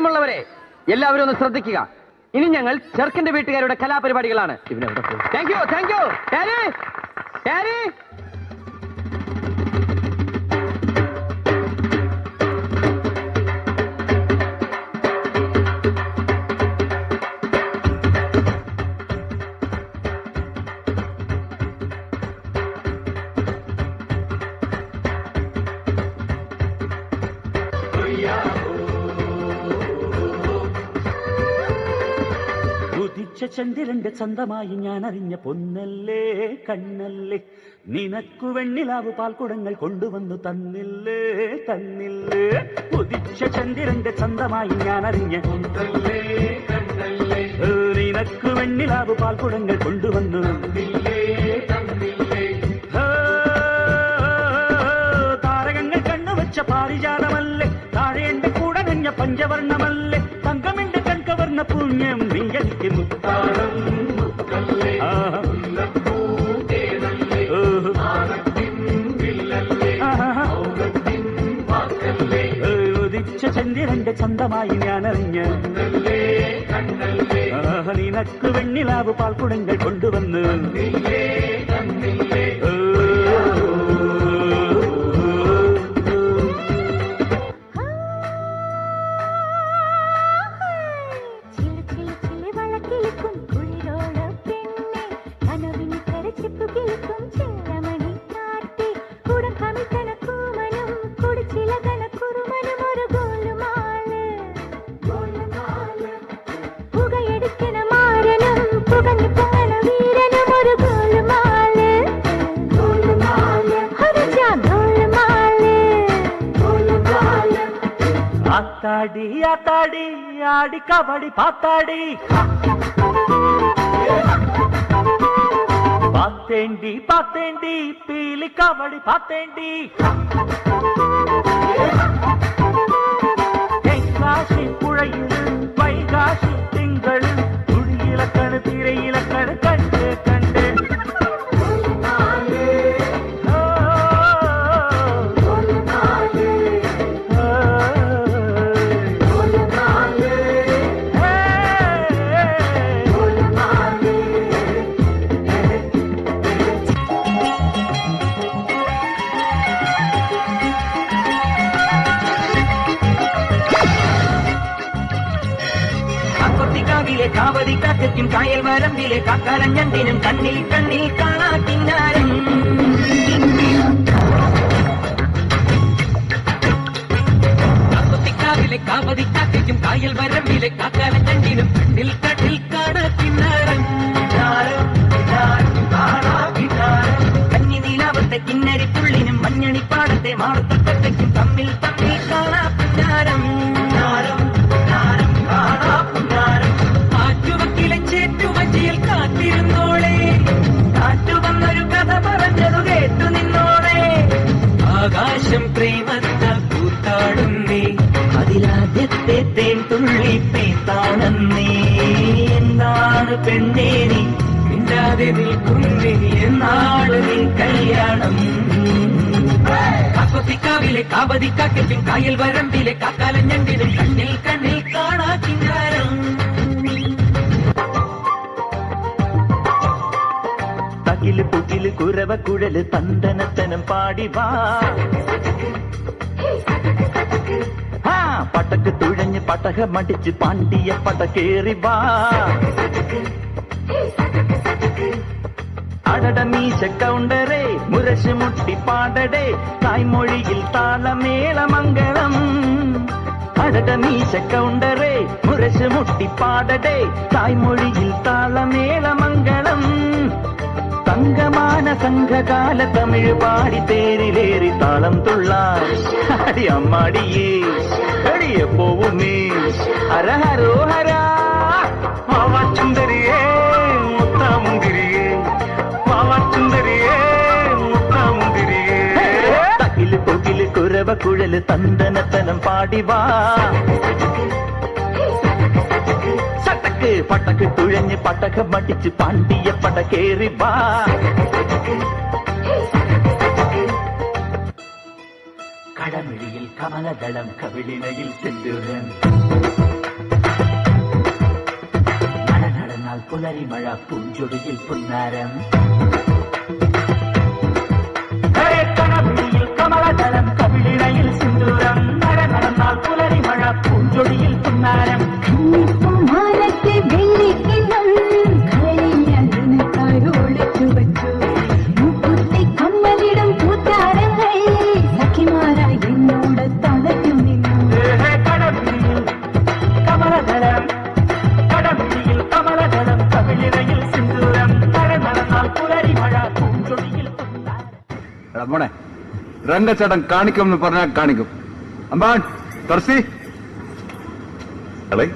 പ്രിയമുള്ളവരെ എല്ലാവരും ഒന്ന് ശ്രദ്ധിക്കുക. ഇനി ഞങ്ങൾ ചെറുക്കന്റെ വീട്ടുകാരുടെ കലാപരിപാടികളാണ്. Thank you thank you daddy daddy ചന്ദ്രന്റെ ചന്തമായി ഞാൻ അറിഞ്ഞ പൊന്നല്ലേ കണ്ണല്ലേ. നിനക്കു വെണ്ണിലാവ് പാൽക്കുടങ്ങൾ കൊണ്ടുവന്നു തന്നില്ലേ തന്നില്ലേ. ഉദിച്ച ചന്ദ്രന്റെ ചന്തമായി ഞാൻ അറിഞ്ഞ കണ്ണല്ലേ നിനക്കു വെണ്ണിലാവ് പാൽക്കുടങ്ങൾ കൊണ്ടുവന്നു ഏ, താരകങ്ങൾ കണ്ണുവച്ച പാരിജാതമല്ലേ. താഴെ എന്റെ കൂടെ നഞ്ഞ പഞ്ചവർണമല്ലേ. എന്ന പുണ്യം വിഞ്ചരിക്കും ഉദിച്ച ചന്ദ്രന്റെ ചന്തമായി ഞാനറിഞ്ഞ് നിനക്ക് വെണ്ണിലാവ് പാൽക്കുടങ്ങൾ കൊണ്ടുവന്ന്. ஆத்தாடி ஆத்தாடி ஆடி கபடி பாத்தாடி பார்த்தேண்டி பார்த்தேண்டி பீலி கபடி பார்த்தேண்டி தென்காசி புழையில் வைகா காட்டிலே காவதி காத்துக்கும் காயல் வரம்பிலே காக்காரஞ்சந்தினும் கண்ணில் கண்ணில் காணா கிண்ணாரன் காவதி காக்கையும் காயல் வரம்பிலே காக்காரஞ்சந்தினும் ആകാശം പ്രേമത്താൽ കൂത്താടുന്നേ അതിലാദ്യത്തെ തേൻ തുള്ളി പേത്താണെന്നേ എന്താണ് പെണ്ണേരി മിണ്ടാതെ നിൽക്കുന്നേ എന്നാണ് നീ കല്യാണം? കാക്കൊത്തിക്കാവിലെ കാവതിക്കാക്കയ്ക്കും കായൽ വരമ്പിലെ കാക്കാലഞ്ഞണ്ടിലും കണ്ണിൽ കണ്ണിൽ குரவ குழலு தந்தனத்தனம் பாடிவா பட்டக்கு துழஞ்சு பட்டக மடிச்சு பாண்டிய பட்டக்கேறிவா அடட மீச கவுண்டரே முரசு முட்டி பாடடே தாய்மொழியில் தாள மேல மங்களம். அடட மீச கவுண்டரே முரசு முட்டி பாடடே தாய்மொழியில் தாள மேல மங்களம். சங்கமான சங்க கால தமிழ் பாடி தேரிலேறி தாளம் துள்ளார். அடி அம்மாடியே அடி எப்போவுமே அரஹரோ ஹரா பாவா சுந்தரியே முத்தாமுந்திரியே. பாவா சுந்தரியே முத்தாமுந்திரியே தகிலு கொகிலு குரவ குழலு தந்தனத்தனம் பாடிவா. படக்கு படக்கு துழஞ்சு படக்க மடிச்சு பாண்டிய படக்கேறி வா. கடமிழியில் கமலதளம் கவிழினையில் செல்லுறேன் புலரி மழா பூஞ்சொடியில் புன்னாரம். മോനെ രംഗച്ചേട്ടൻ കാണിക്കും എന്ന് പറഞ്ഞാൽ കാണിക്കും. അമ്പാൻ തർസി അളേ.